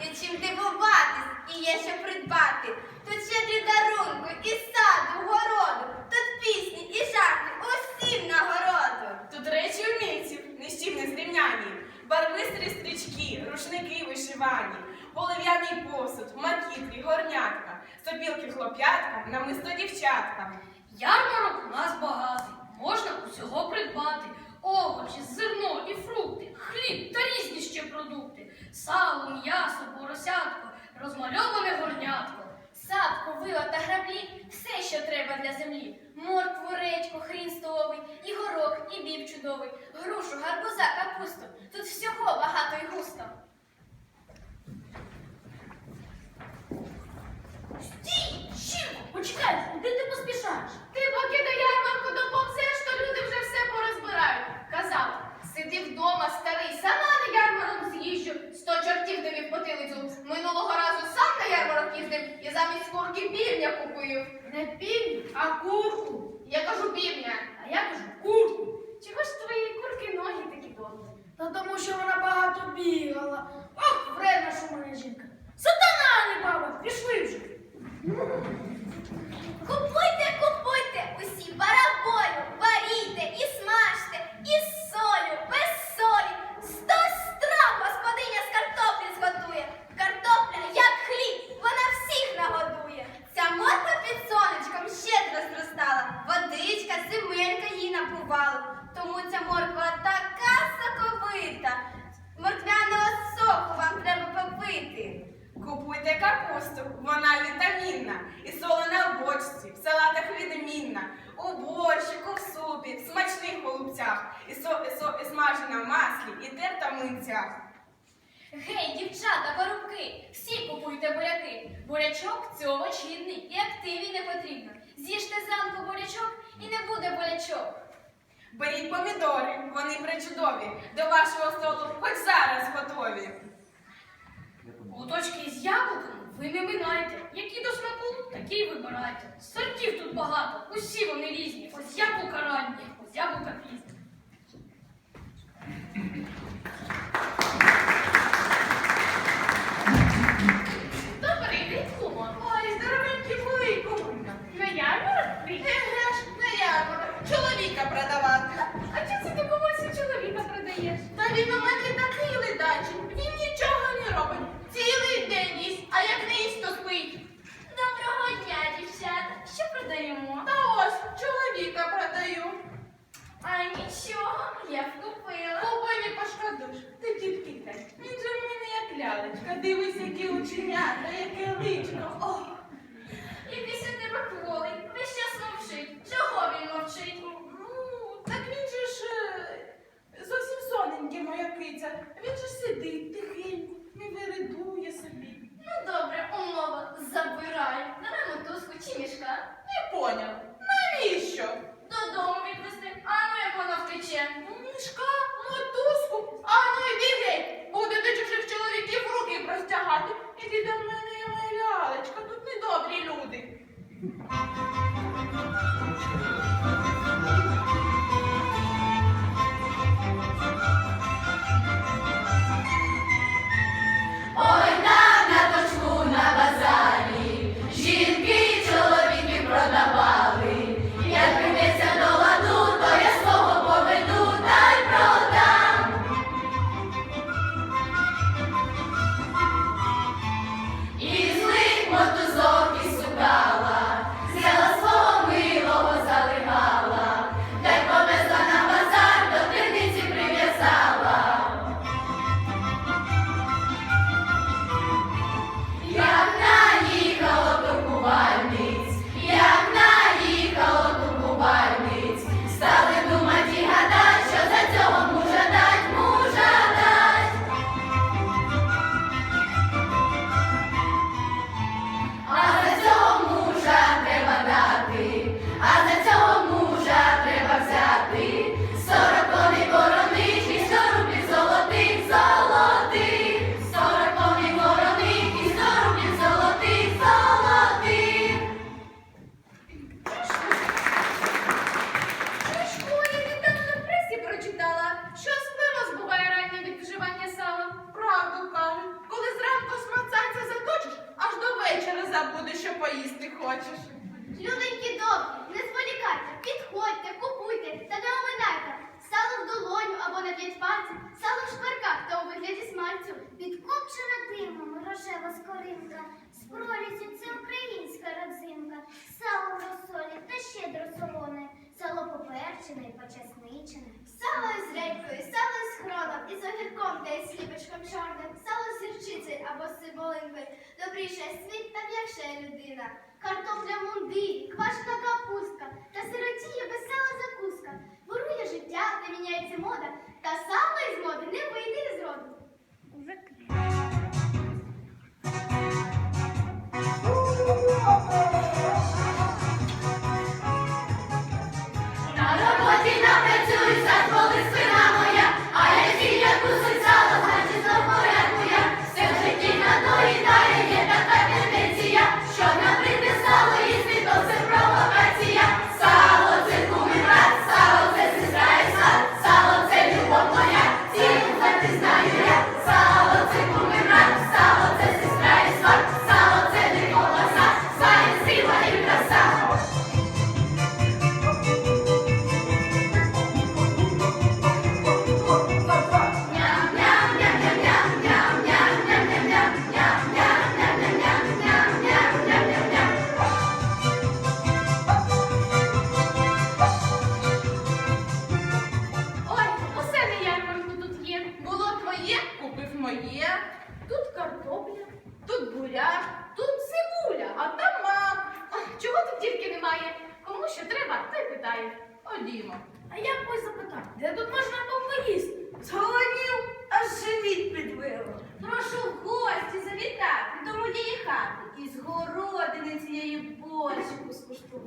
є чим дивуватись і є що придбати. Тут щедрі дарунки і саду, городу, тут пісні і жарти, усім нагороду. Тут речі умільців, ні з чим не зрівняні. Барвистрі стрічки, рушники вишивані, полив'яний посуд, макітрі, горнятка, сопілки хлоп'ятка, намисто дівчатка. Ярмарок у нас багатий, можна усього придбати. Овочі, зерно і фрукти, хліб та різні сало, м'ясо, поросятко, розмальоване горнятко. Садку, вила та граблі, все, що треба для землі. Моркву, редьку, хрін столовий, і горох, і біб чудовий, грушу, гарбуза, капусту. Тут всього багато і густо. Стій! Щірко, почекай, куди ти поспішаєш? Ти поки до ярмарку доповзеш, то люди вже все порозбирають. Казав, сиди вдома, старий, сама на ярмарок з'їжджу, сто чортів тобі в потилицю. Минулого разу сам на ярмарок їздив і замість курки півня купив. Не півня, а курку. Я кажу півня, а я кажу курку. Чого ж твої курки ноги такі довгі? Та тому що вона багато бігала. Ох, вредна у мене жінка. Сатана, не баба, пішли вже. Купуйте, купуйте усі бараболю, варійте і смажте, із солю, без солі. Сто страв господиня з картоплі зготує. Картопля, як хліб, вона всіх нагодує. Ця морква під сонечком щедро зростала, водичка, земелька їй напувала. Тому ця морква така соковита. Морквяного соку вам треба попити. Купуйте капусту, вона вітамінна, і солона в бочці, в салатах відмінна, у борщику, в супі, в смачних голубцях, і, со, і, со, і смажена в маслі, і терта в млинцях. Гей, дівчата, парубки, всі купуйте буряки. Бурячок це овоч гідний і активі не потрібно. З'їжте зранку бурячок і не буде болячок. Беріть помідори, вони причудові, до вашого столу хоч зараз готові. Луточки з яблуками ви не минайте. Які до смаку, такі й вибирайте. Сортів тут багато, усі вони різні. Ось яблука ранні, ось яблука пізні. половинка, з прорізю це українська родзинка, сало в розсолі та щедро солоне, сало поперчене і почасничене. Сало із рейкою, сало з хроном, і з огірком та із сліпочком чорним, сало з гірчицею або з цибулинкою, добріше світ та м'якше людина. Картопля мунди, квашена капустка, та сиротіє весела закуска. Ворує життя, не міняється мода, та сало із моди не вийде із роду.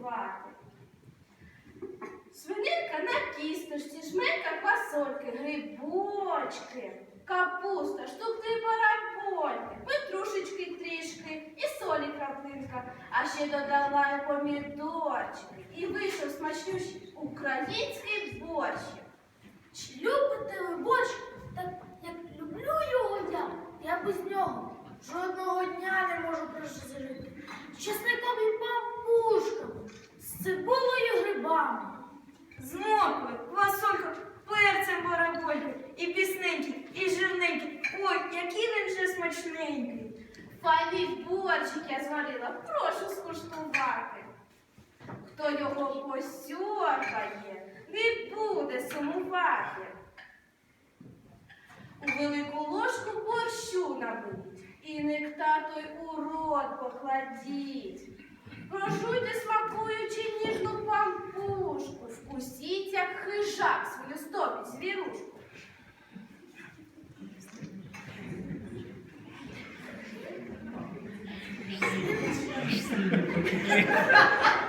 приготувати. Свининка на кісточці, жменька квасольки, грибочки, капуста, штук три барабольки, петрушечки трішки і солі краплинка, а ще додала і помідорчики. І вийшов смачнющий український борщ. посьоркає, не буде сумувати. У велику ложку борщу набить і нектар той у рот покладіть. Прожуйте, смакуючи ніжну пампушку, вкусіть, як хижак свою стопі звірушку.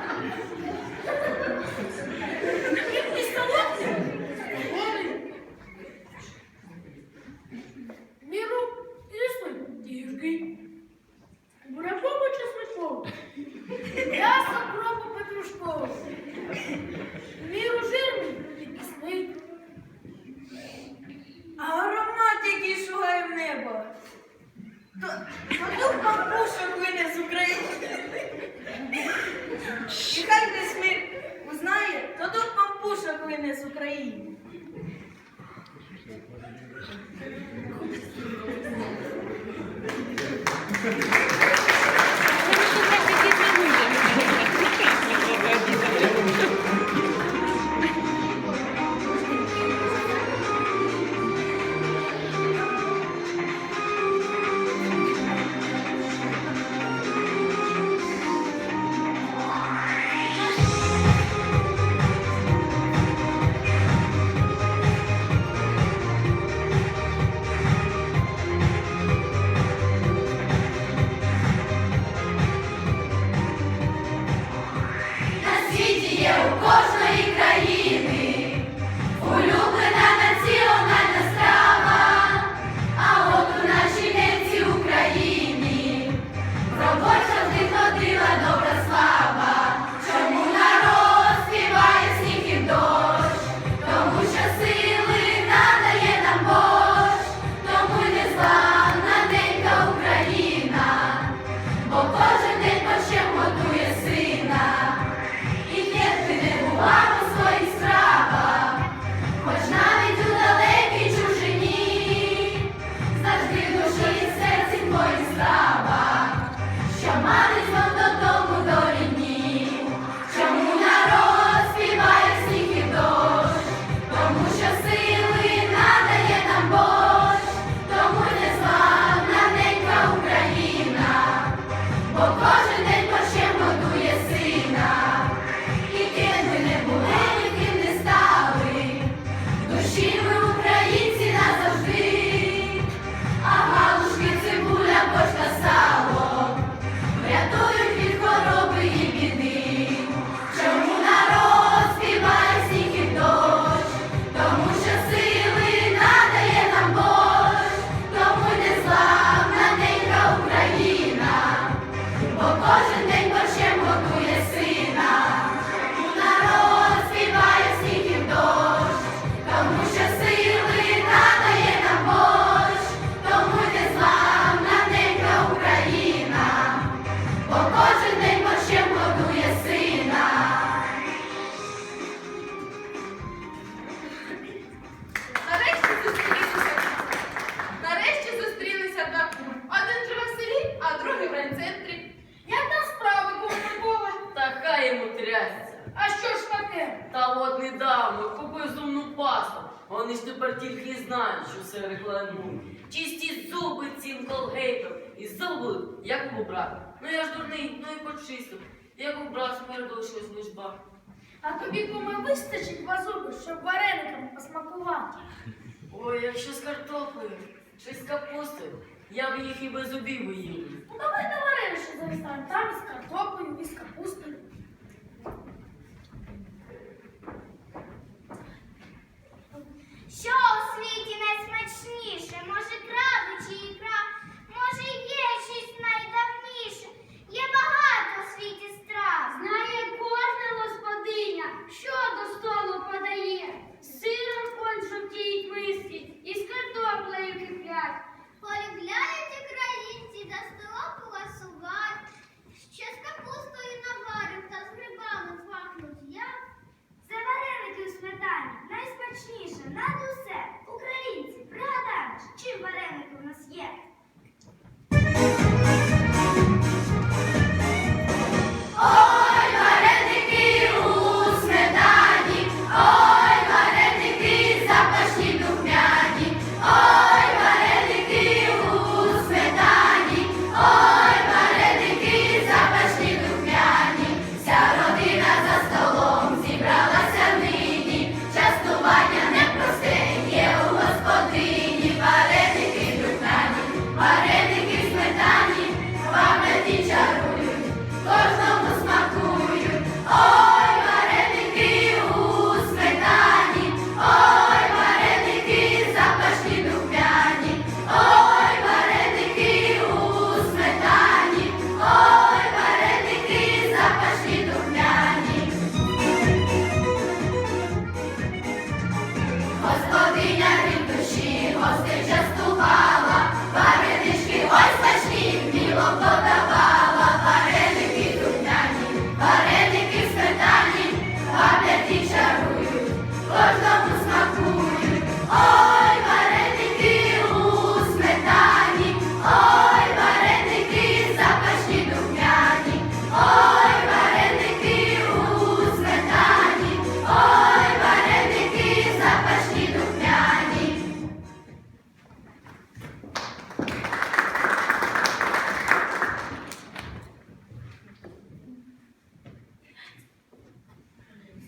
Вони ж тепер тільки і знають, що все рекламують. Чисті зуби цим колгейтом. І зуби, як у брата. Ну я ж дурний, ну і почистив. Як у брат щось служба. Ну, а тобі, кума, вистачить вазуби, щоб варениками посмакувати. Ой, якщо з картоплею, чи з капустою, я б їх і без зубів їв.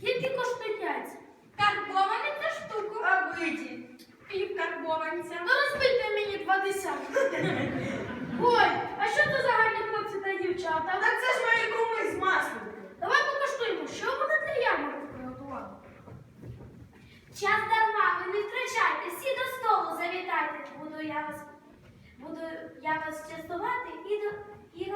Скільки коштує? Карбовані та штуку. А биті. Пів. Ну розбийте мені два десятки. Ой, а що це за гарні хлопці та дівчата? Так це ж мої куми з маслом. Давай покоштуємо, що вона для ярмарки приготувала. Час дарма, ви не втрачайте, всі до столу завітайте. Буду я вас буду я вас частувати і до і